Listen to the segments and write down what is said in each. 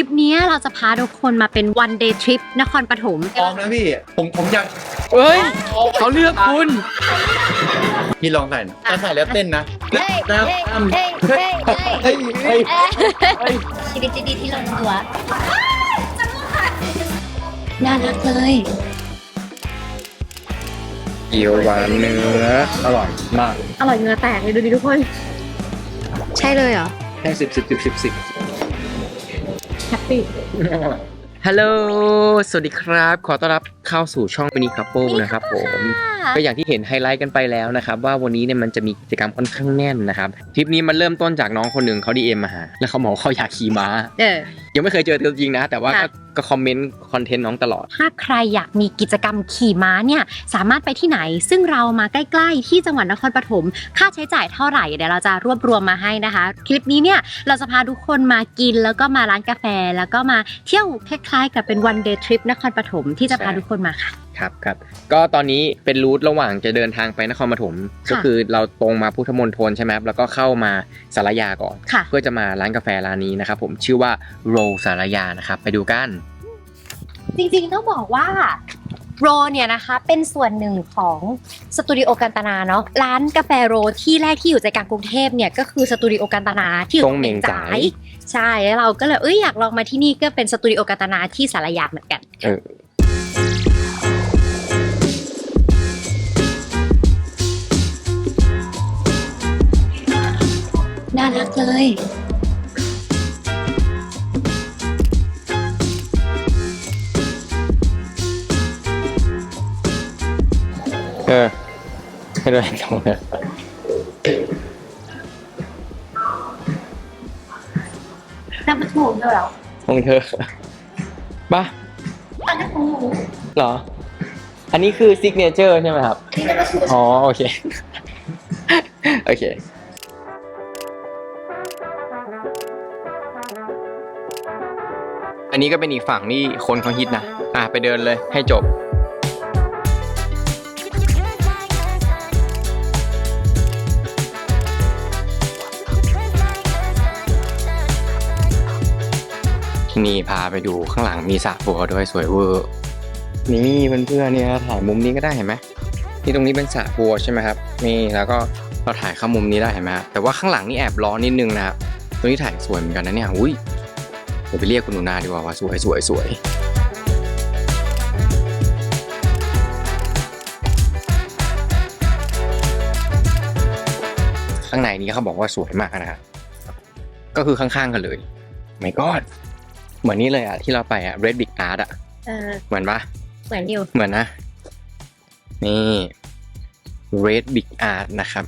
ลิปเนี้ยเราจะพาทุกคนมาเป็น one day trip นครปฐมลองนะพี่ ผมผมอยากเอ้ยเขาเลือกคุณ พี่ลองใส่นะแต่ใส่แล้วเต้นนะเฮ้ยนะเฮ้ยเฮ้ยเฮ้ยเฮ้ยเฮ้ยเฮ้ยชีวิตจะดีที่ลงตัวน่ารักเลยเกี๊ยวหวานเนื้ออร่อยมาก อร่อยเงือแตกเลยดูดิทุกคน ใช่เลยเหรอ แค่สิบสิบสิบสิบสิบ แฮปปี้ฮัลโหล สวัสดีครับ ขอต้อนรับเข้าสู่ช่องมินิคัพเปิลนะครับผมก็อย่างที่เห็นไฮไลท์กันไปแล้วนะครับว่าวันนี้เนี่ยมันจะมีกิจกรรมค่อนข้างแน่นนะครับทริปนี้มันเริ่มต้นจากน้องคนหนึ่งเขาดีเอ็มมาหาแล้วเขาบอกว่าเขาอยากขี่ม้า เออ ยังไม่เคยเจอตัวจริงนะ แต่ว่าก็ค่ะ ก็คอมเมนต์คอนเทนต์น้องตลอด ถ้าใครอยากมีกิจกรรมขี่ม้าเนี่ยสามารถไปที่ไหน ซึ่งเรามาใกล้ ๆ ที่จังหวัดนครปฐมค่าใช้จ่ายเท่าไหร่เดี๋ยวเราจะรวบรวมมาให้นะคะ คลิปนี้เนี่ยเราจะพาทุกคนมากินแล้วก็มาร้านกาแฟ แล้วก็มาเที่ยวคล้ายๆ กับเป็น one day trip นครปฐมที่จะพาใช่ทุกคนมาค่ะ ครับครับก็ตอนนี้เป็นรูทระหว่างจะเดินทางไปนครปฐมก็คือเราตรงมาพุทธมณฑลใช่ไหมครับแล้วก็เข้ามาสารยาก่อนค่ะเพื่อจะมาร้านกาแฟร้านนี้นะครับผมชื่อว่าโรสารยานะครับไปดูกัน จริงๆต้องบอกว่าโรเนี่ยนะคะเป็นส่วนหนึ่งของสตูดิโอกันตนาเนาะร้านกาแฟโรที่แรกที่อยู่ใจกลางกรุงเทพเนี่ยก็คือสตูดิโอกันตนาที่อยู่ตรงเหม่งจ่ายใช่แล้วเราก็เลยเอ้ยอยากลองมาที่นี่ก็เป็นสตูดิโอกันตนาที่สารยาเหมือนกันารักเลยเออให้ด้วยสองเลยน้ำมันถูกด้วยเหรอของเธอป่ะอันนั้นถูกเหรอ อันนี้คือซิกเนเจอร์ใช่ไหมครับนี่น้ำมันถูก อ๋อ โอเค โอเค นนี้ก็เป็นอีกฝั่งที่คนเขาฮิตนะ อะไปเดินเลยให้จบนี่พาไปดูข้างหลังมีสระบัวด้วยสวยเวอร์นี่เพื่อนๆเนี่ยถ่ายมุมนี้ก็ได้เห็นไหมนี่ตรงนี้เป็นสระบัวใช่ไหมครับนี่แล้วก็เราถ่ายเข้ามุมนี้ได้เห็นไหมแต่ว่าข้างหลังนี่แอบร้อนนิดนึงนะครับตรงนี้ถ่ายสวยเหมือนกันนะเนี่ยอุ้ย เดี๋ยวไปเรียกคุณหนูนาดีกว่าว่าสวยสวยสวยข้างในนี้เขาบอกว่าสวยมากนะครับก็คือข้างๆกันเลยไม่กอดเหมือนนี้เลยอะที่เราไปอะ Red Big Art อะเออเหมือนปะเหมือนอยู่เหมือนนะ นี่ Red Big Art นะครับ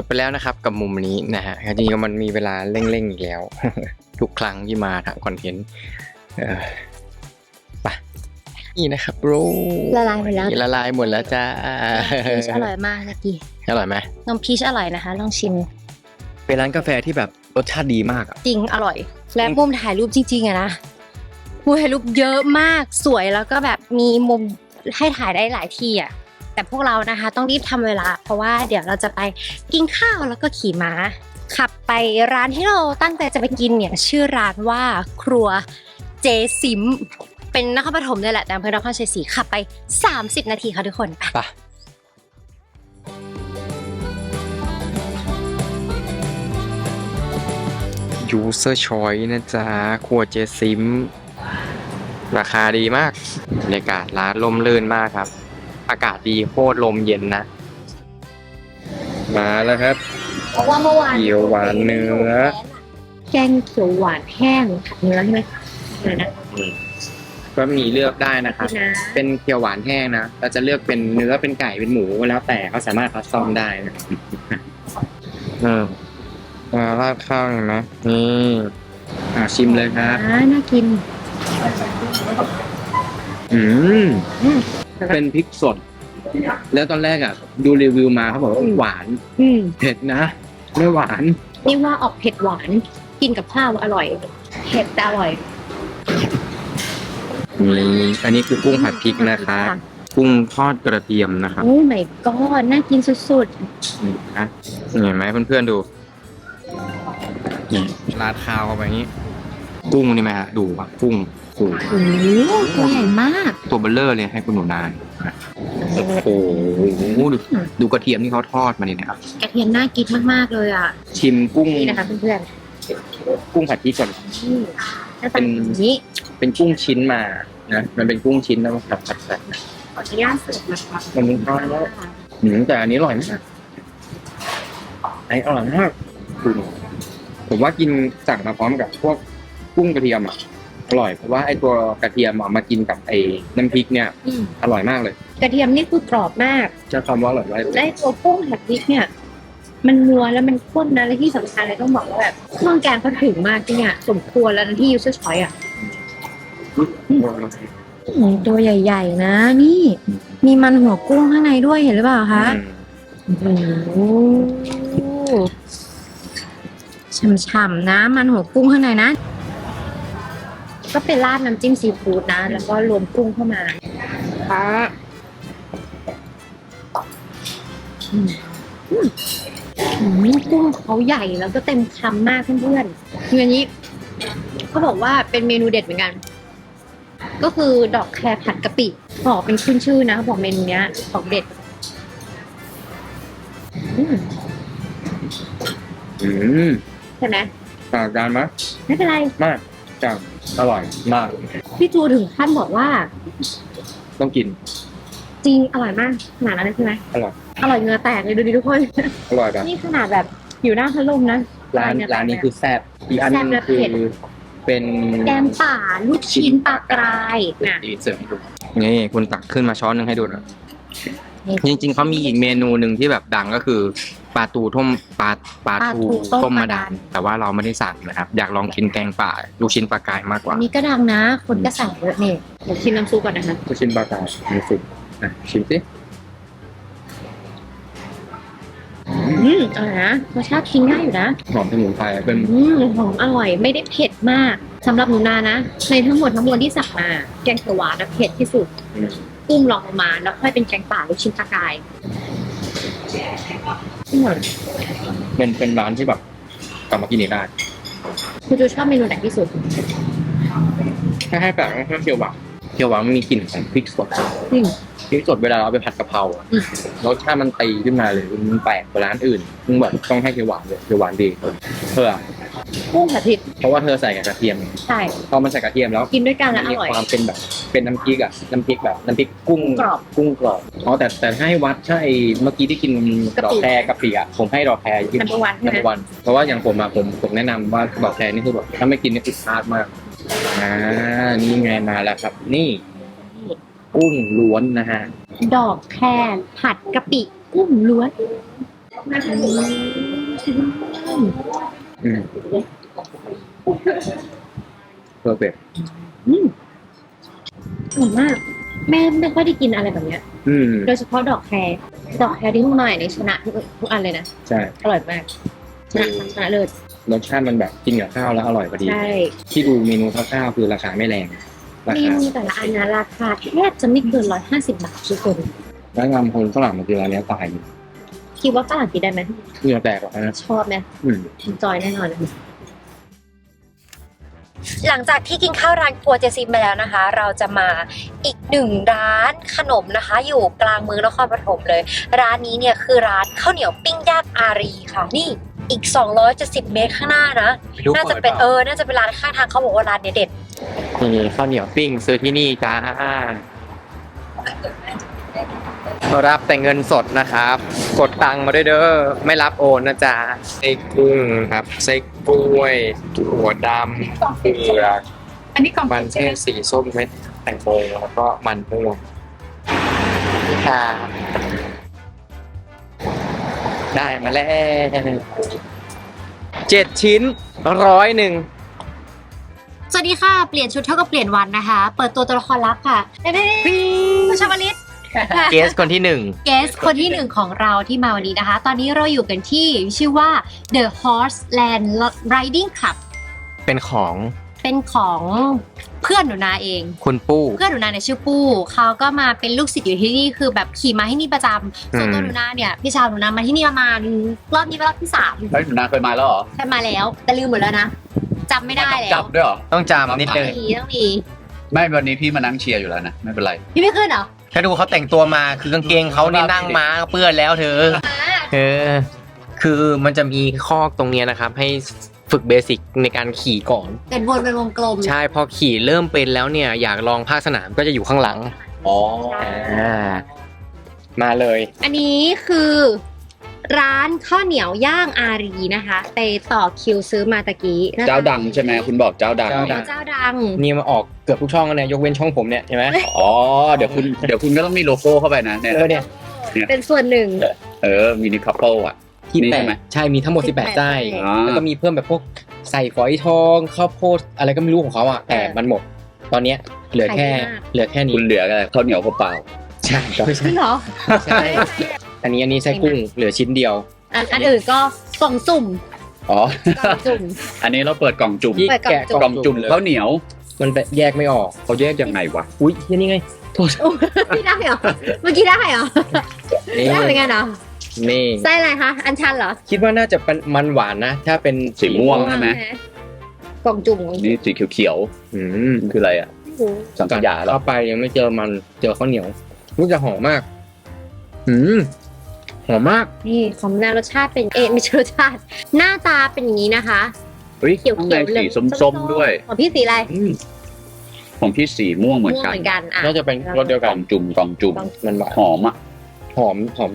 จบไปแล้วนะครับกับมุมนี้นะฮะจริงๆมันมีเวลาเร่งๆอีกแล้ว ทุกครั้งที่มาทำคอนเทนต์เออไปนี่นะครับโรละลายหมดแล้ว ละลายหมดแล้วจ้าพีชอร่อยมากเมื่อกี้อร่อยไหมนมพีชอร่อยนะคะ ลองชิม เป็นร้านกาแฟที่แบบรสชาติดีมากอะจริงอร่อย และมุมถ่ายรูปจริง ๆอะนะมุมถ่ายรูปเยอะมากสวยแล้วก็แบบมีมุมให้ถ่ายได้หลายที่อะ แต่พวกเรานะคะ ต้องรีบทำเวลา เพราะว่าเดี๋ยวเราจะไปกินข้าวแล้วก็ขี่ม้า ขับไปร้านที่เราตั้งใจจะไปกินเนี่ยชื่อร้านว่าครัวเจซิม เป็นนครปฐมเนี่ยแหละแต่อำเภอนครชัยศรีขับไป 30 นาทีค่ะทุกคนไป ไปยูเซอร์ชอยนะจ๊ะครัวเจซิม ราคาดีมากบรรยากาศร้านลมลื่นมากครับ อากาศดีโคตรลมเย็นนะ มาแล้วครับ เพราะว่าเมื่อวานเขียวหวานเนื้อ แกงเขียวหวานแห้งผัดเนื้อใช่ไหมอะไรนะก็มีเลือกได้นะครับ นะเป็นเขียวหวานแห้งนะเราจะเลือกเป็นเนื้อเป็นไก่เป็นหมูแล้วแต่เขาสามารถคัสตอมได้นะเออมาราดข้าวเห็นไหมนี่อ่าชิมเลยครับ อ่าน่ากินอืม อืม เป็นพริกสด แล้วตอนแรกอะ ดูรีวิวมาเขาบอกว่าหวานอืมเผ็ดนะไม่หวาน นี่ว่าออกเผ็ดหวานกินกับข้าวอร่อยเผ็ดแต่อร่อยนี่อันนี้คือกุ้งผัดพริกนะครับกุ้งทอดกระเทียมนะครับโอ้ my god น่ากินสุดนี่นะเห็นไหมเพื่อนๆดูนี่ราดข้าวเข้าไปอย่างนี้ กุ้งนี่ไหมฮะดูว่ากุ้งโอ้โหโอ้โหตัวใหญ่มาก ตัวเบลเลอร์เลยให้คุณหนูนานโอ้โหดูดูกระเทียมที่เขาทอดมาเนี่ยนะครับ กระเทียมน่ากินมากๆเลยอะ ชิมกุ้งนี่นะคะเพื่อนกุ้งผัดพริกก่อนๆนี่หน้าตาแบบนี้ เป็นกุ้งชิ้นมานะมันเป็นกุ้งชิ้นแล้วมันผัดผัดผัดนะขออนุญาตเสิร์ฟนะคะมันทอดแล้วหืมแต่อันนี้อร่อยมากไออร่อยมากคุณผมว่ากินสั่งมาพร้อมกับพวก กุ้งกระเทียมอะอร่อยเพราะว่าไอตัวกระเทียมเอามากินกับไอน้ำพริกเนี่ยอืมอร่อยมากเลยกระเทียมนี่คือกรอบมากจะคำว่าอร่อยไว้ได้ตัวกุ้งผัดพริกเนี่ย มันนัวแล้วมันข้นนะและที่สำคัญเลยต้องบอกว่าแบบเครื่องแกงเขาถึงมากที่เนี่ยสมควรแล้วนะที่ยูเซอร์ชอยอะอืมตัวใหญ่ ๆ นะ นี่ มีมันหัวกุ้งข้างในด้วยเห็นหรือเปล่าคะโอ้โหฉ่ำๆนะ มันหัวกุ้งข้างในนะ ก็เป็นราดน้ำจิ้มซีฟู้ดนะ แล้วก็รวมกุ้งเข้ามาค่ะอืมอืมอืมกุ้งเขาใหญ่แล้วก็เต็มคำมากเพื่อนๆคืออันนี้เขาบอกว่าเป็นเมนูเด็ดเหมือนกัน ก็คือดอกแครผัดกะปิบอกเป็นขึ้นชื่อนะเขาบอกเมนูเนี้ยของเด็ดอืมอืมใช่ไหมต่างกันไหมไม่เป็นไร มากจัง อร่อยมาก พี่จูถึงขั้นบอกว่า ต้องกิน จริงอร่อยมากขนาดนั้นเลยใช่ไหมอร่อย อร่อยเหงือแตกเลยดูดิทุกคน อร่อยแบบนี่ขนาดแบบอยู่หน้าพัดลมนะร้านร้านนี้คือแซ่บอีกอันหนึงแซ่บและคือเผ็ดเป็นแกงป่าลูกชิ้นปลากรายนะดีเสิร์ฟให้ดูนี่คุณตักขึ้นมาช้อนหนึงให้ดูหนะนี่ จริงๆเขามีอีกเมนูหนึ่งที่แบบดังก็คือปลาตูต้มปลาปลาปลาทูทูต้ต้มมมะมะดัดานนแต่ว่าเราไม่ได้สั่งนะครับ อยากลองกินแกงป่าลูกชิ้นปลากายมากกว่าอันนี้ก็ดังนะ คนก็สั่งเยอะนี่เดี๋ยวชิมน้ำซุปก่อนนะคะ ลูกชิ้นปลากายมีสุดนะชิมสิอืมอร่อยนะรสชาติกินง่ายอยู่นะ หอมสมุนไพรเป็น อืมหอมอร่อยไม่ได้เผ็ดมากสำหรับหนูนานะ ในทั้งหมดทั้งมวลที่สั่งมาแกงเขียวหวานนะเผ็ดที่สุดอืม กุ้งลองลงมาแล้วค่อยเป็นแกงป่าลูกชิ้นปลากายอร่อยเป็นเป็นร้านที่แบบกลับมากินอีกได้คุณจูชอบเมนูไหนที่สุดถ้าให้แบบถ้าเคียวหวานเคียวหวานมันมีกลิ่นของพริกสดอืมพริกสดเวลาเราเอาไปผัดกะเพราอะอืมรสชาติมันตีขึ้นมาเลยมันแปลกกว่าร้านอื่นมึงแบบต้องให้เคียวหวานเลยเคียวหวานดีเธออะ กุ้งผัดพริกเพราะว่าเธอใส่กับกระเทียมใช่ พอมันใส่กระเทียมแล้วกินด้วยกันแล้วอมีร่อย ความเป็นแบบเป็นน้ำพริกอะน้ำพริกแบบน้ำพริกกุ้งกรอบกุ้งกรอบอ๋อแต่แต่ถ้าให้วัดใช่เมื่อกี้ที่กินกะปิดอกแครกะปิอะผมให้ดอกแครกินนัมเบอร์วันใช่ไหม number one เพราะว่าอย่างผมอะผมผมแนะนำว่าดอกแครนี่คือแบบถ้าไม่กินนี่ติดพลาดมากอ่านี่ไงมาแล้วครับ นี่กุ้งล้วนนะฮะดอกแครผัดกะปิกุ้งล้วน อืมเพอร์เฟกอืมอร่อยมาก แม่ไม่ค่อยได้กินอะไรแบบเนี้ย อืม โดยเฉพาะดอกแครดอกแครที่ทุกหน่อยนี่ชนะทุกทุกอันเลยนะ ใช่ อร่อยมาก ชนะชนะเลยรสชาติมันแบบกินกับข้าวแล้วอร่อยพอดี ใช่ ที่ดูเมนูคร่าวๆคือราคาไม่แรง ราเมคานูแต่ละอันนะราคาแทบจะไม่เกินร้อยห้าสิบบาททุกคน แล้วงำคนฝรั่งมันคือร้านเนี้ยตายอยู่ คิดว่าฝรั่งกินได้ไหมเหงื่อแตกหรอกนะชอบไหมอืมจอยแน่นอนหลังจากที่กินข้าวร้านครัวเจซิมไปแล้วนะคะ เราจะมาอีกหนึ่งร้านขนมนะคะ อยู่กลางเมืองนครปฐมเลย ร้านนี้เนี่ยคือร้านข้าวเหนียวปิ้งย่างอารีค่ะ นี่อีก 270 เมตรข้างหน้านะ น่าจะเป็นเออ น่าจะเป็นร้านข้างทางเขาบอกว่าร้านเนี้ยเด็ดนี่ข้าวเหนียวปิ้งซื้อที่นี่จ้า รับแต่เงินสดนะครับ กดตังค์มาด้วยเด้อไม่รับโอนนะจ๊ะไส้กุ้งครับไส้กล้วยหัวดำเผือกอันนี้กล่องมันเทศสีส้มเม็ดแตงโมแล้วก็มันม่วงค่ะได้มาแล้วเจ็ดชิ้นร้อยหนึ่งสวัสดีค่ะ เปลี่ยนชุดเท่ากับเปลี่ยนวันนะคะ เปิดตัวตัวละครลับค่ะเด้ๆคุณชวลิต เกสคนที่หนึ่งเกสคนที่หนึ่งของเราที่มาวันนี้นะคะ ตอนนี้เราอยู่กันที่ชื่อว่า The Horse Land Riding Club เป็นของเป็นของเพื่อนหนูนาเอง คุณปู้ เพื่อนหนูนาเนี่ยชื่อปู้เขาก็มาเป็นลูกศิษย์อยู่ที่นี่คือแบบขี่มาที่นี่ประจำส่วนตัวอืมหนูนาเนี่ยพี่ชายหนูนามาที่นี่ประมาณรอบนี้เป็นรอบที่สามเฮ้ยหนูนาเคยมาแล้วเหรอแต่มาแล้วแต่ลืมหมดแล้วนะจำไม่ได้แล้จัวบด้วยเหรอต้องจำนิดนึงต้องมีต้องมีไม่วันนี้พี่มานั่งเชียร์อยู่แล้วนะไม่เป็นไรพี่ไม่ขึ้นเหรอ แค่ดูเขาแต่งตัวมาคือกางเกงเขานี่นั่งม้าเปื้อนแล้วเธอ เออ คือมันจะมีข้อตรงเนี้ยนะครับ ให้ฝึกเบสิกในการขี่ก่อน เป็นวนเป็นวงกลมใช่พอขี่เริ่มเป็นแล้วเนี่ย อยากลองภาคสนามก็จะอยู่ข้างหลังอ๋ออ่ามาเลย อันนี้คือ ร้านข้าวเหนียวย่างอารีนะคะ ไปต่อคิวซื้อมาตะกี้นะคะเจ้าดังใช่ไหมคุณบอกเจ้าดัง เจ้าดัง เจ้าดัง นี่มาออกเกือบทุกช่องแล้วเนี่ยยกเว้นช่องผมเนี่ยเห็นไหมอ๋อ เดี๋ยวคุณเดี๋ยวคุณก็ต้องมีโลโก้เข้าไปนะเนี่ย เออเนี่ยเป็นส่วนหนึ่ง เออมินิคัพเปิลอะ ที่นี่แปใช่ดไหมใช่มีทั้งหมด 18 18ไส้อ่าแล้วก็มีเพิ่มแบบพวกใส่ฝอยทองข้าวโพดอะไรก็ไม่รู้ของเขาอะแต่มันหมด ตอนเนี้ยเหลือแค่ขายดีมาก เหลือแค่นี้คุณเหลืออะไรข้าวเหนียวเปล่าใช่ไม่จใช่ริงเหรอใช่ อันนี้อันนี้ไส้กุ้งเหลือชิ้นเดียว อันอันอื่นก็กล่องสุ่มๆอ๋อ กล่องจุ่ม อันนี้เราเปิดกล่องจุ่มที่เปิดกล่องแกะจุ่ม กล่องจุ่มเลยข้าวเหนียวมันแยกไม่ออกเขาแยกยังไงวะ อุ้ยที่นี่ไงโทษพี่ได้เหรอเมื่อกี้ได้เหรอนี่ได้เหมือนกันเหรอนี่ไส้อะไรคะอันชันเหรอคิดว่าน่าจะเป็นมันหวานนะ ถ้าเป็นสีม่วงใช่ไหมกล่องจุ่มนี่สีเขียวอืมๆคืออะไรอะสังขยาเหรอเข้าไปยังไม่เจอมันเจอข้าวเหนียวรู้จะหอมมาก อืม หอมมาก นี่ของนารสชาติเป็นเอะไม่ใช่รสชาติ หน้าตาเป็นอย่างนี้นะคะ เฮ้ยเขียวข้างเขีในยวเหลืสีองส้มๆด้วยของพี่สีอะไรอืมของพี่สีม่วงเหมือนม่วงกันเหมือนกันอะ น่าจะเป็นรสเดียวกกัล่นองจุ่มกล่องจุ่มมันหวานหอมอะ หอมหอม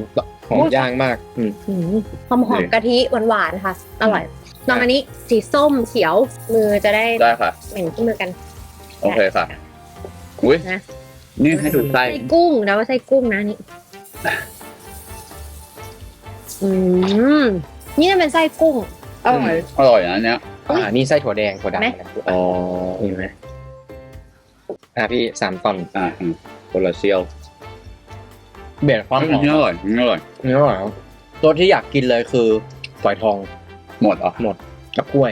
หอมย่างมากอืมหืมหอมหอมกะทิหวานๆค่ะ อร่อยลองอันนี้สีส้มเขียวมือจะได้ได้ค่ะ เหม็นที่มือกันโอเคค่ะ อุ้ยนะนี่ให้ดูไส้ไส้กุ้งนะว่าไส้กุ้งนะนี่ อืมนี่จะเป็นไส้กุ้งอร่อยอร่อยนะอันเนี้ยอ่านี่ไส้ถั่วแดงถั่วดำไหมอ๋อนี่ไหมอะพี่สามตอนอ่าอืมโคลาเซียวเบียดความหอมนี่อร่อยนี่อร่อยเนื้อหวานรสที่อยากกินเลยคือฝอยทองหมดเหรอกับกล้วย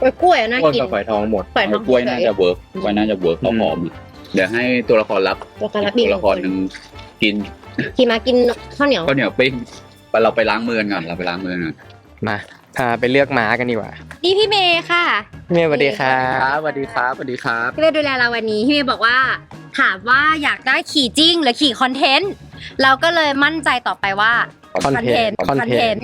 กล้วยกล้วยอะน่ากล้วยกินกับฝอยทองหมดฝอยทองกล้วยน่าจะเวิร์กกล้วยน่าจะเวิร์กเขาหอมอะเดี๋ยวให้ตัวละครรับตัวการรับตัดีวละครหนึ่งกินขี่มากินข้าวเหนียวข้าวเหนียวปิ้ง ไปเราไปล้างมือกันก่อนเราไปล้างมือกันก่อนมาพาไปเลือกม้ากันดีกว่านี่พี่เมย์ค่ะเมียสวัสดีครับสวัสดีครับสวัสดีครับ พี่เมย์ดูแลเราวันนี้พี่เมย์บอกว่า ถามว่าอยากได้ขี่จริงหรือขี่คอนเทนต์เราก็เลยมั่นใจต่อไปว่าคอนเทนต์คอนเทนต์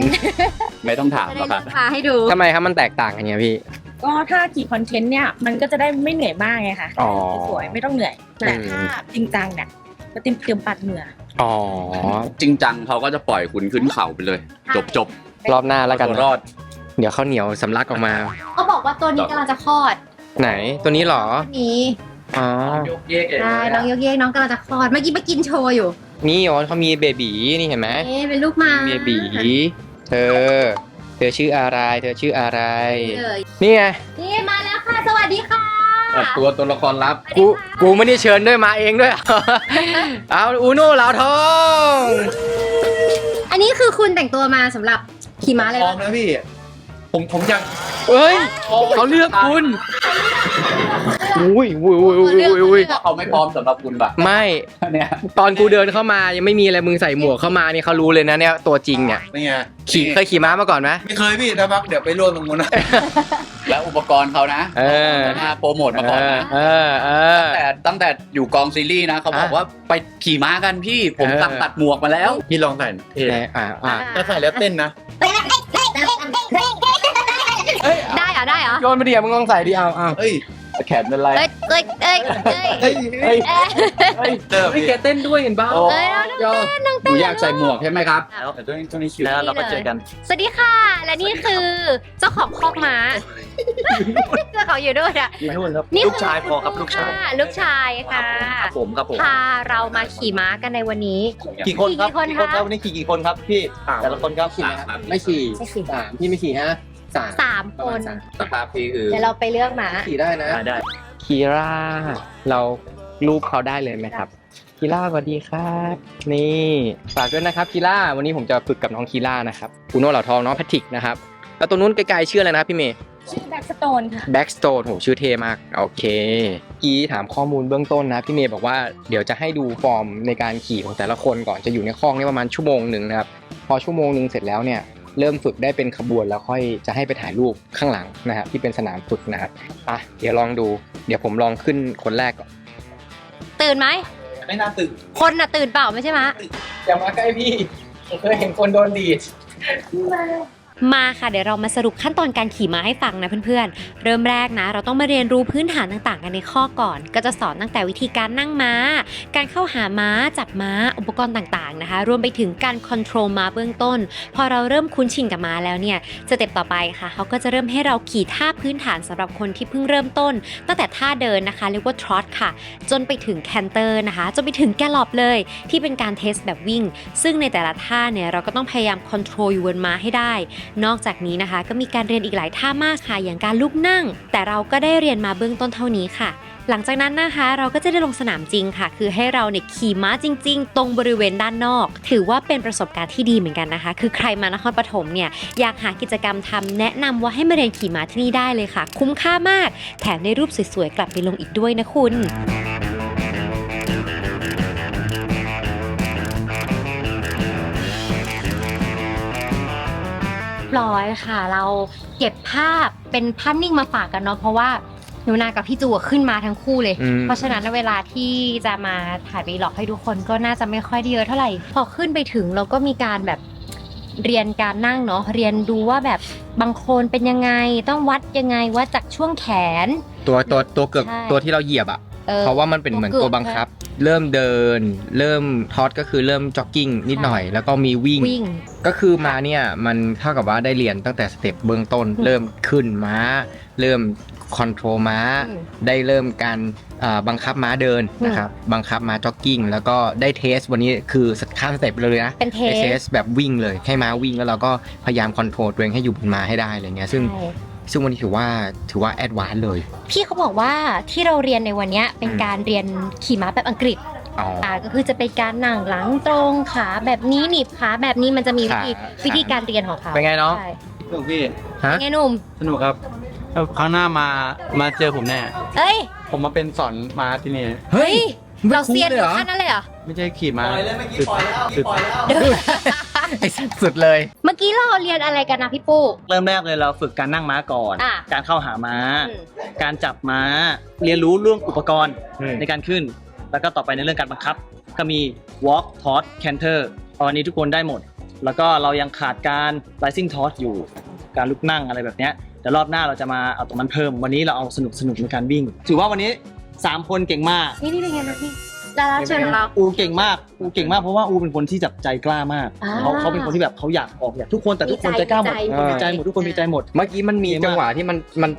ไม่ต้องถามจะหรได้อกครับ เลือกมาให้ดู ทำไมครับมันแตกต่างกันเนี่ยพี่ ก็ถ้าขี่คอนเทนต์เนี่ยมันก็จะได้ไม่เหนื่อยมากไงค่ะอ๋อสวยๆไม่ต้องเหนื่อยแต่ถ้าจริงจังเนี่ยก็เตรียมเตรียมปัดเหงื่อ อ๋อ จริงจังเขาก็จะปล่อยคุณขึ้นเขาไปเลย จบจบรอบหน้าแล้วกัน ตัวนะรอด เดี๋ยวข้าวเหนียวสำลักออกมาเขาบอกว่าตัวนี้กำลังจะคลอดไหนตัวนี้เหรอ ตัวนี้อ๋อ ยกเยกเองใช่น้องยกเยกน้องกำลังจะคลอด เมื่อกี้ไปกินโชว์อยู่นี่อ๋อเขามีเบบีนี่เห็นไหม เอ๊ะเป็นลูกหมาเบบีเธอ เธอชื่ออะไร เธอชื่ออะไร เลยนี่ไง นี่ อะตัวตัวละครลับ กูกูไม่ได้เชิญด้วยมาเองด้วย เอาอูโน่เหลาทองอันนี้คือคุณแต่งตัวมาสำหรับขี่ม้าเลยพร้อปะมนะพี่ ผมผมอยากเอ้ยเขาเลือกคุณ อุ้ยอุ้ยอุ้ยอุ้ยอุ้ยอุ้ยเขาไม่พร้อมสำหรับคุณปะไม่เนี่ยตอนกูเดินเข้ามายังไม่มีอะไรมึงใส่หมวกเข้ามานี่เขารู้เลยนะเนี่ยตัวจริงเนี่ยนี่ไงขี่เคยขี่ม้ามาก่อนไหมไม่เคยพี่นะพักเดี๋ยวไปร่วมตรงนู้นนะแล้วอุปกรณ์เขานะเออหน้าโปรโมทมาก่อนนะเออเออแต่ตั้งแต่อยู่กองซีรีส์นะเขาบอกอะว่าไปขี่ม้ากันพี่ผมเออตัดตัดหมวกมาแล้วพี่ลองใส่เท่ไหนอ่าอ่าถ้าใส่แล้วเต้นนะได้เหรอได้เหรอโยนมาดิอะมึงลองใส่ดิเอาเอาเอ้ย แขนเป็นไร เอ้ยเอ้ยเอ้ยเอ้ยเฮ้ยเฮ้ยเอ้ยเฮ้ยเติมเฮ้ยแกเต้นด้วยเห็นบ้าโอ้ เอ้ยน้องยหนูอยากใส่หมวกใช่ไหมครับครับ แต่ช่วงนี้ช่วงนี้คิวแล้วเราก็เจอกัน สวัสดีค่ะ และนี่คือเจ้าของคอกม้าเจ้าเขาอยู่ด้วยอะ อยู่นู่นครับนี่ลูกชายพอครับลูกชายค่ะลูกชายค่ะ ครับผมครับผมพาเรามาขี่ม้ากันในวันนี้ กี่คนครับกี่คนกี่คนคะครับวันนี้ขี่กี่คนครับพี่แต่ละคนครับขี่ไหมครับไม่ขี่ไม่ขี่สามพี่ไม่ขี่ฮะ สามสามประคมาณน สามสภาพพี่คือเดี๋ยวเราไปเลือกม้าขี่ได้นะได้ได้ คีร่าเรารูปเขาได้เลยไหมครับ คีร่าสวัสดีครับ นี่ฝากด้วยนะครับคีร่าวันนี้ผมจะฝึกกับน้องคีร่านะครับคุณโน่เหล่าทองน้องแพทริกนะครับแล้วตัวนู้นไกลๆชื่ออะไรนะครับพี่เมย์ ชื่อแบ็กสโตนค่ะ แบ็กสโตนโหชื่อเท่มาก โอเคกี้ถามข้อมูลเบื้องต้นนะ พี่เมย์บอกว่าเดี๋ยวจะให้ดูฟอร์มในการขี่ของแต่ละคนก่อนจะอยู่ในคอกนี่ประมาณชั่วโมงหนึ่งนะครับ พอชั่วโมงหนึ่งเสร็จแล้วเนี่ย เริ่มฝึกได้เป็นขบวนแล้วค่อยจะให้ไปถ่ายรูปข้างหลังนะครับที่เป็นสนามฝึกนะครับอะเดี๋ยวลองดู เดี๋ยวผมลองขึ้นคนแรกก่อนตื่นไหมไม่น่าตื่นคนน่ะตื่นเปล่าไม่ใช่ไหมะอย่ามาใกล้พี่ผมเคยเห็นคนโดนดีด มาค่ะเดี๋ยวเรามาสรุปขั้นตอนการขี่ม้าให้ฟังนะเพื่อนๆ เริ่มแรกนะ เราต้องมาเรียนรู้พื้นฐานต่างๆ กันในข้อก่อน ก็จะสอนตั้งแต่วิธีการนั่งม้า การเข้าหาม้าจับม้าอุปกรณ์ต่างๆนะคะ รวมไปถึงการคอนโทรลม้าเบื้องต้น พอเราเริ่มคุ้นชินกับม้าแล้วเนี่ยสเต็ปต่อไปค่ะเขาก็จะเริ่มให้เราขี่ท่าพื้นฐานสำหรับคนที่เพิ่งเริ่มต้น ตั้งแต่ท่าเดินนะคะเรียกว่าทรอตค่ะ จนไปถึงแคนเตอร์นะคะจนไปถึงแกลลอบเลย ที่เป็นการเทสแบบวิ่ง ซึ่งในแต่ละท่าเนี่ยเราก็ต้องพยายามคอนโทรลอยู่บนม้าให้ได้นอกจากนี้นะคะ ก็มีการเรียนอีกหลายท่ามากค่ะอย่างการลุกนั่ง แต่เราก็ได้เรียนมาเบื้องต้นเท่านี้ค่ะ หลังจากนั้นนะคะเราก็จะได้ลงสนามจริงค่ะ คือให้เราเนี่ยขี่ม้าจริง ๆ ตรงบริเวณด้านนอก ถือว่าเป็นประสบการณ์ที่ดีเหมือนกันนะคะ คือใครมานครปฐมเนี่ยอยากหากิจกรรมทำแนะนำว่าให้มาเรียนขี่ม้าที่นี่ได้เลยค่ะ คุ้มค่ามาก แถมได้รูปสวยๆกลับไปลงอีกด้วยนะคุณ ร้อยค่ะ เราเก็บภาพเป็นภาพนิ่งมาฝากกันเนาะเพราะว่าหนูนากับพี่จูอะขึ้นมาทั้งคู่เลย อืม เพราะฉะนั้นเวลาที่จะมาถ่ายวีล็อกให้ทุกคนก็น่าจะไม่ค่อยได้เยอะเท่าไหร่ พอขึ้นไปถึงเราก็มีการแบบเรียนการนั่งเนาะเรียนดูว่าแบบบางคนเป็นยังไง ต้องวัดยังไงวัดจากช่วงแขน ตัวตัวตัวเกือกใช่ ตัวที่เราเหยียบอะ ออเพราะว่ามันเป็นเหมือนตัวบังคับ เริ่มเดิน เริ่มทอดก็คือเริ่มจ็อกกิ้งนิดหน่อย แล้วก็มีวิ่ง วิ่ง ก็คือมาเนี่ยมันเท่ากับว่าได้เรียนตั้งแต่สเต็ปเบื้องต้นอืมเริ่มขึ้นม้า เริ่มคอนโทรลม้า อืมได้เริ่มการอ่าบังคับม้าเดินอืม นะครับบังคับม้าจ็อกกิ้งแล้วก็ได้เทสวันนี้คือข้ามสเต็ปเลยนะ เป็นเทได้สเทสแบบวิ่งเลยให้ม้าวิ่งแล้วเราก็พยายามคอนโทรลตัวเองให้อยู่บนม้าให้ได้อะไรเงี้ยซึ่งใช่ ซึ่งวันนี้ถือว่าถือว่าแอดวานซ์เลย พี่เขาบอกว่าที่เราเรียนในวันเนี้ยเป็นอืมการเรียนขี่ม้าแบบอังกฤษอ๋อ อ่าก็คือจะเป็นการนั่งหลังตรงขาแบบนี้หนีบขาแบบนี้มันจะมีวิธีขาวิธีการเรียนของเขาเป็นไงน้อง ใช่สนุกพี่ ฮะเป็นไงหนุ่มสนุกครับแล้วครั้งหน้ามามาเจอผมแน่ เอ้ยผมมาเป็นสอนมาที่นี่ เฮ้ยเราเซียนไม่ถึคุ้งมเลยเหรอขั้นนั้นเลยเหรอไม่ใช่ขี่มาปล่อยเลยเมื่อกี้ปล่อยแล้วปล่อยแล้ว เดี๋ยว ไอ้สุดเลย เมื่อกี้เราเรียนอะไรกันนะพี่ปู้เริ่มแรกเลยเราฝึกการนั่งม้าก่อน อะ การเข้าหาม้า อืม การจับม้า เรียนรู้เรื่องอุปกรณ์อืม ในการขึ้น แล้วก็ต่อไปในเรื่องการบังคับ ก็มี walk toss canter ตอนนี้ทุกคนได้หมด แล้วก็เรายังขาดการ rising toss อยู่ การลุกนั่งอะไรแบบเนี้ยเดี๋ยวรอบหน้าเราจะมาเอาตรงนั้นเพิ่ม วันนี้เราเอาสนุกสนุกในการวิ่ง ถือว่าวันนี้ 3 คนเก่งมาก นี่นี่เป็นไงนะพี่ ดาราเชิญของเรา อูเก่งมากอูเก่งมากเพราะว่าอูเป็นคนที่จับใจกล้ามากอ่า เขาเขาเป็นคนที่แบบเขาอยากออกอยากทุกคนแต่ทุกคนมีใจใจกล้าหมดมีใจทุกคนมีใจหมดทุกคนมีใจหมด เมื่อกี้มันมีดีมากจังหวะที่มันมัน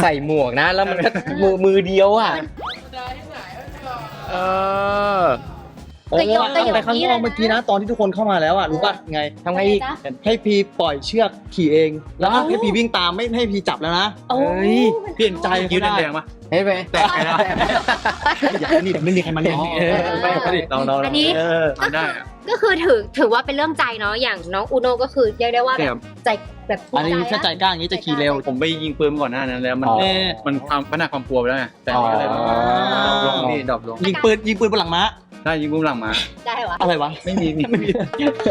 ใส่หมวกนะ แล้วมันก็มือมือเดียวอะ เออ กระยกกระยกไปข้างนอกเมื่อกี้นะตอนที่ทุกคนเข้ามาแล้วอะรู้ป่ะไงทำไงอีกให้พีปล่อยเชือกขี่เอง แล้วก็ให้พีวิ่งตามไม่ไม่ให้พีจับแล้วนะโอ้เฮ้ยเปลี่ยนใจยืดแดงๆมาเห็นไหมแตกไปแล้วอย่านี่แต่ไม่มีใครมาเล่นเออไม่ไม่ดิลองลองอันนี้เออก็คือก็คือถือถือว่าเป็นเรื่องใจเนาะอย่างน้องอูโนก็คือเรียกได้ว่าเตรีแบยมบใจแบบภูมิอันนี้ใจถ้าใจนะกล้าอย่างนี้จะขี่เร็ว ผมไปยิงปืนมาก่อนหน้านั้นแล้วมันอ๋อเอ๊ะมันความขนาดความกลัวไปแล้วไงแต่อันนี้ก็เลยอ๋อดรอปลงนี่ดรอปลงยิงปืนยิงปืนบนหลังม้า ได้ยิงบุ้มหลังมา ได้วะอะไรวะไม่มีไม่มี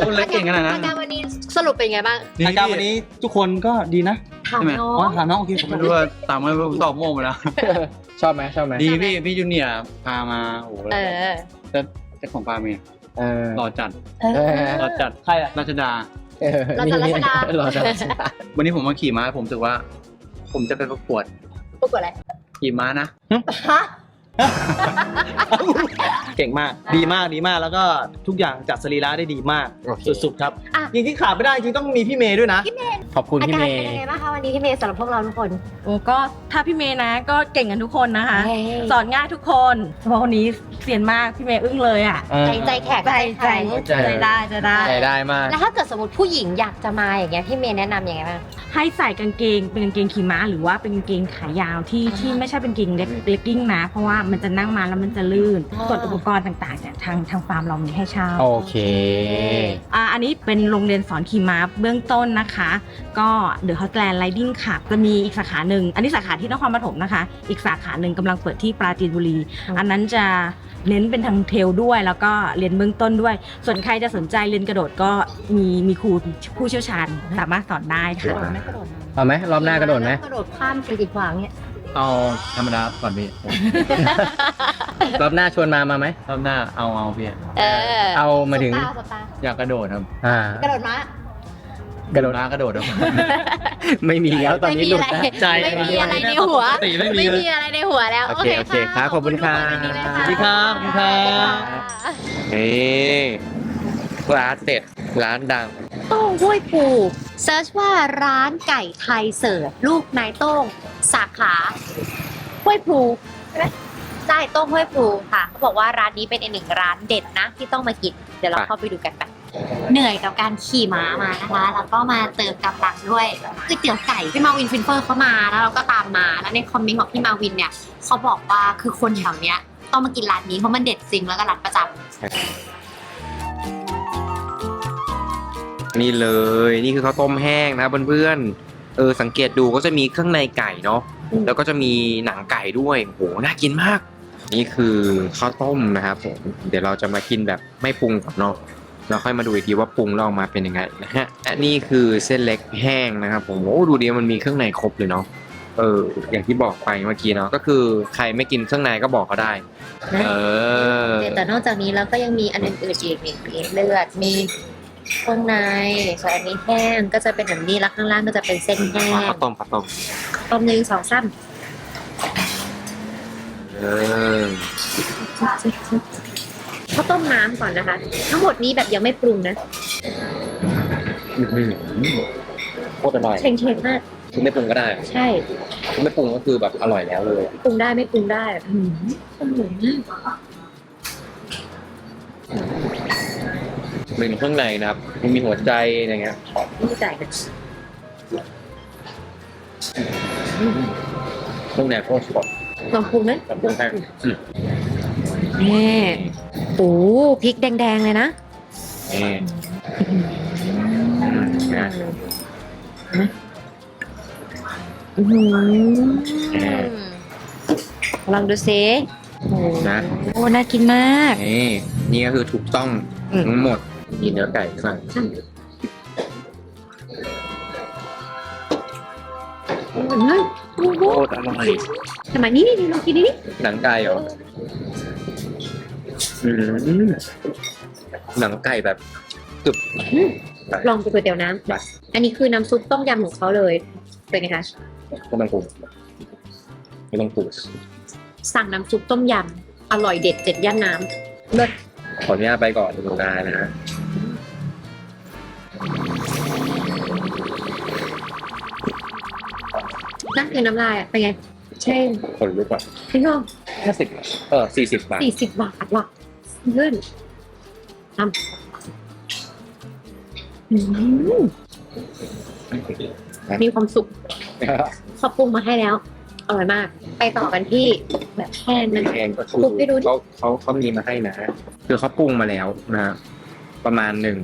คนเล็กเก่งขนาดนั้นอาการวันนี้สรุปเป็นไงบ้างอาการวันนี้ทุกคนก็ดีนะถามน้ออ๋องถามน้องโอเคผมไม่ไม่รู้รู้ว่าตามมาตอบโม่ไปแล้วชอบไหมชอบไหมดีพี่พี่จูเนียร์พามาโอ้โหเออแต่แต่ของปาเมียเออหล่อจัดเอเอออหล่อจัดใครอะราชดาเออเราจะรัชดาเราจะรัชดาวันนี้ผมมาขี่ม้าผมรู้สึกว่า ผมจะไปประกวดประกวดอะไรขี่ม้านะฮะ เก่งมาก ดีมากดีมากแล้วก็ทุกอย่างจัดสรีระได้ดีมาก โอเค สุดๆครับอะ จริงที่ขาดไม่ได้จริงต้องมีพี่เมย์ด้วยนะ ขอบคุณอาพี่การเมเป็นย์ ยังไงบ้างคะวันนี้พี่เมย์สำหรับพวกเราทุกคนโอ้ก็ถ้าพี่เมย์นะก็เก่งกันทุกคนนะคะ เฮ้ยสอนง่ายทุกคนเพราะคนนี้เซียนมากพี่เมย์อึ้งเลยอะ ใจใจแขกใจใจใจ ใจได้ใจได้ ใจได้มาก แล้วถ้าเกิดสมมติผู้หญิงอยากจะมาอย่างเงี้ยพี่เมย์แนะนำยังไงบ้าง ให้ใส่กางเกงเป็นกางเกงขี่ม้าหรือว่าเป็นกางเกงขายาวที่อ่าที่ไม่ใช่เป็นกางเกงเล็กเล็กกิ้งนะ เพราะว่ามันจะนั่งมาแล้วมันจะลื่นอ่าส่วนอุปกรณ์ต่างๆเนี่ยทางทางฟาร์มเรามีให้เช่าโอเคอ่าอันนี้เป็นโรงเรียนสอนขี่ม้าเบื้องต้นนะคะ ก็เดอะฮอตแลนด์ไ i ดิ้งค่ะจะมีอีกสาขาหนึ่งอันนี้สาขาที่นครปฐมนะคะ อีกสาขาหนึ่งกำลังเปิดที่ปราจีนบุรี อันนั้นจะเน้นเป็นทางเทรลด้วย แล้วก็เรียนเบื้องต้นด้วย ส่วนใครจะสนใจเรียนกระโดดก็มีมีครูผู้เชี่ยวชาญสามารถสอนได้ค่ะเอาไหมรอบหน้ากระโดดไหมกระโดดข้ามสี่สิบขวางเนี่ย เอาธรรมดาก่อนพี่ รอบหน้าชวนมามาไหม รอบหน้าเอาเอาพี่เออเอามาถึงสตาร์สตาร์อยากกระโดดครับอ่า กระโดดม้ากระโดดน้ากระโดดครับ ไม่มีแล้วตอนนี้หลุดนะ ใจไม่มีอะไรในหัวปกติไม่มีไม่เลย มีอะไรในหัวแล้วโอเคโอเคครับขอบคุณครับสสวัสดีครับ ขอบคุณครับนี่ร้านเด็ดร้านดังโต้งห้วยปูเซิร์ชว่าร้านไก่ไทยเสิร์ฟลูกนายโต้งสาขาห้วยปูใช่ไหมใช่โต้งห้วยปูค่ะเขาบอกว่าร้านนี้เป็นอีกหนึ่งร้านเด็ดนะ ที่ต้องมากิน เดี๋ยวเราเข้าไปดูกันไปเหนื่อยกับการขี่ม้ามานะคะ แล้วก็มาเติมกำลังด้วยก๋วยเตี๋ยวไก่พี่มาวินฟินเฟอร์เขามาแล้วเราก็ตามมาแล้วในคอมเมนต์ของพี่มาวินเนี่ยเขาบอกว่าคือคนแถวเนี้ยต้องมากินร้านนี้เพราะมันเด็ดจริงแล้วก็ร้านประจำ นี่เลยนี่คือข้าวต้มแห้งนะเพื่อนๆเออสังเกตดูก็จะมีเครื่องในไก่เนาะอืมแล้วก็จะมีหนังไก่ด้วยโหน่ากินมาก นี่คือข้าวต้มนะครับผมเดี๋ยวเราจะมากินแบบไม่ปรุงก่อนเนาะเราค่อยมาดูอีกทีว่าปรุงแล้วออกมาเป็นยังไงนะฮะและนี่คือเส้นเล็กแห้งนะครับผมโอ้ดูดีมันมีเครื่องในครบเลยเนาะเอออย่างที่บอกไปเมื่อกี้เนาะก็คือใครไม่กินเครื่องในก็บอกเขาได้ เออแต่นอกจากนี้แล้วก็ยังมีอันอื่นๆอีกมีมีเลือดมี ข้างในส่วนอันนี้แห้งก็จะเป็นแบบนี้แล้วข้างล่างก็จะเป็นเส้นแห้งข้าวต้มข้าวต้มต้มหนึ่งสองสามเออข้าวต้มน้ำก่อนนะคะ ทั้งหมดนี้แบบยังไม่ปรุงนะอื้อหือโคตรอร่อยเชงๆมากคือไม่ปรุงก็ได้ใช่ไม่ปรุงก็คือแบบอร่อยแล้วเลย ปรุงได้ไม่ปรุงได้อืมอร่อยมาก เป็นเครื่องในนะครับ มันมีหัวใจอะไรเงี้ยนี่จ่ายนะเครื่องในโคตรสดลองปรุงไหมแบบเครื่องแห้งอืมนี่โอ้พริกแดงๆเลยนะนี่นะอื้อหือลองดูซิโอ้นะโหน่ากินมาก นี่นี่ก็คือถูกต้องอืมทั้งหมด มีเนื้อไก่ข้างในอืมโอ้โหโคตรอร่อยทำไมนี่นี่ลองกินนี่หนังไก่เหรออืมหนังไก่แบบกรึบลองเป็นก๋วยเตี๋ยวน้ไปำอันนี้คือน้ำซุปต้มยำของเขาเลย เป็นไงคะ ไม่ต้องปรุงไม่ต้องปรุงสั่งน้ำซุปต้มยำ อร่อยเด็ดเจ็ดย่านน้ำเลิศขออนุญาตไปก่อนดูงานนะฮะ นั่นคือน้ำลายอะเป็นไงใช่คนลุกอะพี่น้องห้าสิบเออสี่สิบบาทสี่สิบบาทว่ะเลื่อนทำอืมมีความสุขเขาปรุงมาให้แล้วอร่อยมาก ไปต่อกันที่แบบแห้งนะแพงก็คือปรุงให้ดูดิเขาเขาเขามีมาให้นะ คือเขาปรุงมาแล้วนะฮะประมาณหนึ่ง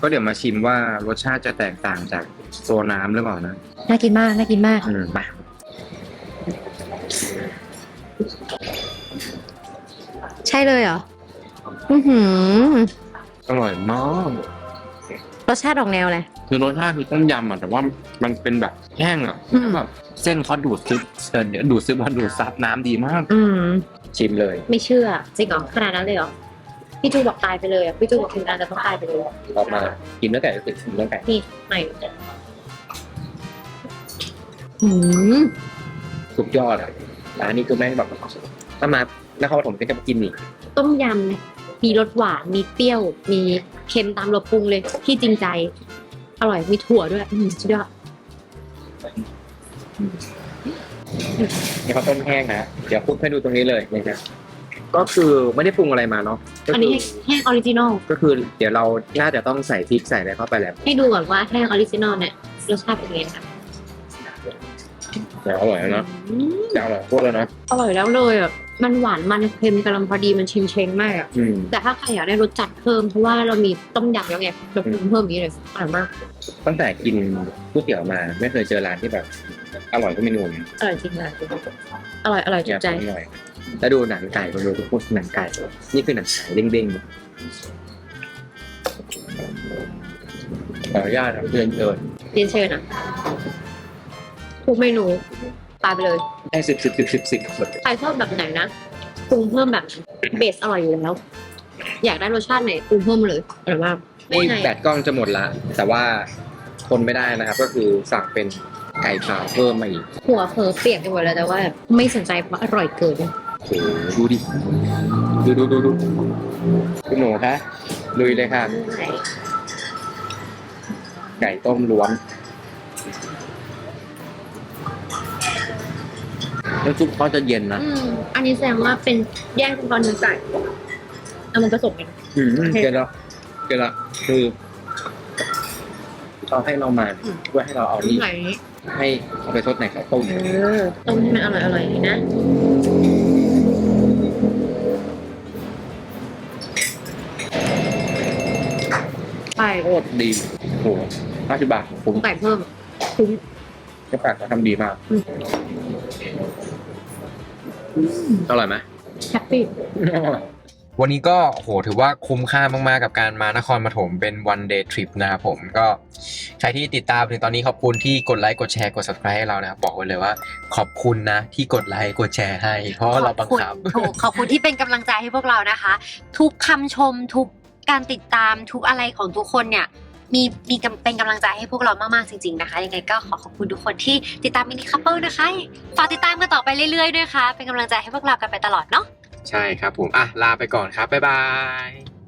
ก็เดี๋ยวมาชิมว่ารสชาติจะแตกต่างจาก ตัวน้ำหรือเปล่านะน่ากินมาก น่ากินมาก อืมไปใช่เลยเหรอ อือหืออร่อยมากรสชาติออกแนวอะไรคือรสชาติคือต้มยำอะแต่ว่ามันเป็นแบบแห้งอะอืม แบบเส้นเขาดูดซึบเออเดี๋ยวดูดซึบว่าดูดซับน้ำดีมาก อืม ชิมเลย ไม่เชื่อ จริงเหรอขนาดนั้นเลยเหรอ พี่จูบอกตายไปเลยอะพี่จูบอกถึงการจะต้องตายไปเลย ออกมา กินเนื้อไก่ก็คือกินเนื้อไก่นี่ไหนอื มสุดยอดอะร้านนี้คือแม่งแบบถ้ามานครปฐมก็จะมากินอีกต้มยำมีรสหวาน มีเปรี้ยว มีเค็มตามเราปรุงเลยที่จริงใจ อร่อยมีถั่วด้วยอืมสุดยอดนี่เขาต้มแห้งนะ เดี๋ยวพูดให้ดูตรงนี้เลยนะครับก็คือไม่ได้ปรุงอะไรมาเนาะก็อันคืนี้แห้งออริจินอลก็คือเดี๋ยวเราน่าจะต้องใส่พริกใส่อะไรเข้าไปแหละ ให้ดูก่อนว่าแห้งออริจินอลเนี่ยรสชาติเป็นไงนะคะ แต่อร่อยแล้วเนาะอืมแต่อร่อยโคตรแล้วนะ อร่อยแล้วเลยอะ มันหวานมันเค็มกำลังพอดีมันชิมเชงมากอะอืม แต่ถ้าใครอยากได้รสจัดเพิ่มเพราะว่าเรามีต้มยำแล้วไงเราปรุงเพิ่มอย่างนี้เลยอร่อยมากตั้งแต่กินก๋วยเตี๋ยวมา ไม่เคยเจอร้านที่แบบ อร่อยทุกเมนูเลยอร่อยจริงนะอร่อยอร่อยถูกใจ อร่อยแล้วดูหนังไก่มาดูทุกคนหนังไก่ นี่คือหนังไก่เด้งๆขออนุญาตครับเพื่อนเอิญเรียนเชิญนะ ทุกเมนูปาไปเลยให้สิบสิบสิบสิบสิบใครชอบแบบไหนนะปรุงเพิ่มแบบเบสอร่อยอยู่แล้ว อยากได้รสชาติไหนปรุงเพิ่มมาเลยอร่อยมากนี่แบตกล้องจะหมดละ แต่ว่าทนไม่ได้นะครับ ก็คือสั่งเป็นไก่ขาวเพิ่มมาอีก หัวเผลอเปียกไปหมดแล้วแต่ว่าไม่สนใจเพราะอร่อยเกินโอ้โหดูดิ ดูดูดูดูคุณหนูคะลุยเลยค่ะ ไก่ต้มล้วน น้ำซุปเขาจะเย็นนะอืมอันนี้แสดงว่าเป็นแยกเฉพาะเนื้อไก่เอามันผสมกัน อืมเกินแล้วเกินแล้วคือเขาให้เรามาเพื่อให้เราเอานี่ไหนนี้ให้เอาไปทดในข้าวต้มเออต้มให้มันอร่อยอร่อยๆนะไปโคตรดีโอ้โหห้าสิบบาทคุ้มไก่เพิ่ม คุ้มเจ้าปากเขาทำดีมาก อืม อร่อยไหมแฮปปี้วันนี้ก็โหถือว่าคุ้มค่ามาก ๆ กับการมานครปฐมเป็น one day trip นะครับผมก็ใครที่ติดตามถึงตอนนี้ขอบคุณที่กดไลค์กดแชร์กด subscribe ให้เรานะครับบอกไว้เลยว่า ขอบคุณนะ ที่กดไลค์กดแชร์ให้ เพราะว่าเราบังคับขอณถูกขอบคุณที่เป็นกำลังใจให้พวกเรานะคะ ทุกคำชมทุกการติดตามทุกอะไรของทุกคนเนี่ย มีมีเป็นกำลังใจให้พวกเรามากๆจริงๆนะคะ ยังไงก็ขอขอบคุณทุกคนที่ติดตามมินิคัพเปิลนะคะฝากติดตามกันต่อไปเรื่อยๆด้วยค่ะ เป็นกำลังใจให้พวกเรากันไปตลอดเนาะ ใช่ครับผม อะ ลาไปก่อนครับ บ๊ายบาย